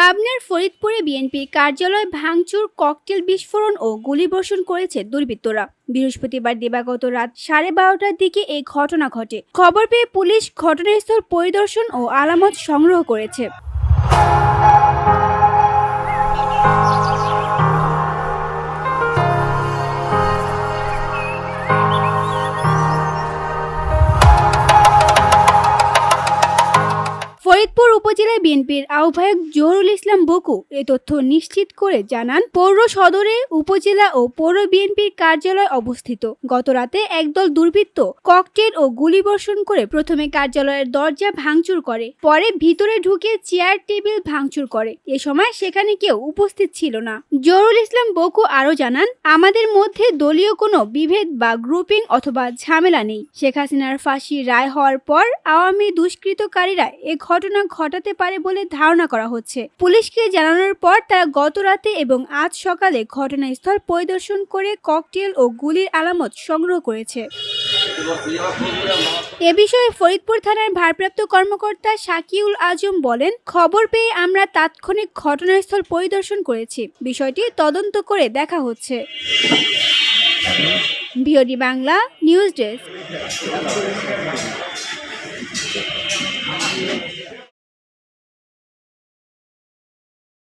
পাবনার ফরিদপুরে বিএনপির কার্যালয় ভাঙচুর, ককটেল বিস্ফোরণ ও গুলিবর্ষণ করেছে দুর্বৃত্তরা। বৃহস্পতিবার দিবাগত রাত সাড়ে বারোটার দিকে এই ঘটনা ঘটে। খবর পেয়ে পুলিশ ঘটনাস্থল পরিদর্শন ও আলামত সংগ্রহ করেছে। ফরিদপুর উপজেলা বিএনপির আহ্বায়ক জহুরুল ইসলাম বকু এ তথ্য নিশ্চিত করে জানান, পৌর সদরে উপজেলা ও পৌর বিএনপির কার্যালয় অবস্থিত। গত রাতে একদল দুর্বৃত্ত ককটেল ও গুলিবর্ষণ করে প্রথমে কার্যালয়ের দরজা ভাঙচুর করে, পরে ভিতরে ঢুকে চেয়ার টেবিল ভাঙচুর করে। এ সময় সেখানে কেউ উপস্থিত ছিল না। জহুরুল ইসলাম বকু আরও জানান, আমাদের মধ্যে দলীয় কোনো বিভেদ বা গ্রুপিং অথবা ঝামেলা নেই। শেখ হাসিনার ফাঁসি রায় হওয়ার পর আওয়ামী দুষ্কৃতকারীরা এ ঘটনা ঘটাতে পারে বলে ধারণা করা হচ্ছে। পুলিশকে জানানোর পর তারা গত রাতে এবং আজ সকালে ঘটনাস্থল পরিদর্শন করে ককটেল ও গুলির আলামত সংগ্রহ করেছে। এ বিষয়ে ফরিদপুর থানার ভারপ্রাপ্ত কর্মকর্তা শাকিউল আজম বলেন, খবর পেয়ে আমরা তাৎক্ষণিক ঘটনাস্থল পরিদর্শন করেছি। বিষয়টি তদন্ত করে দেখা হচ্ছে। VOD Bangla news desk.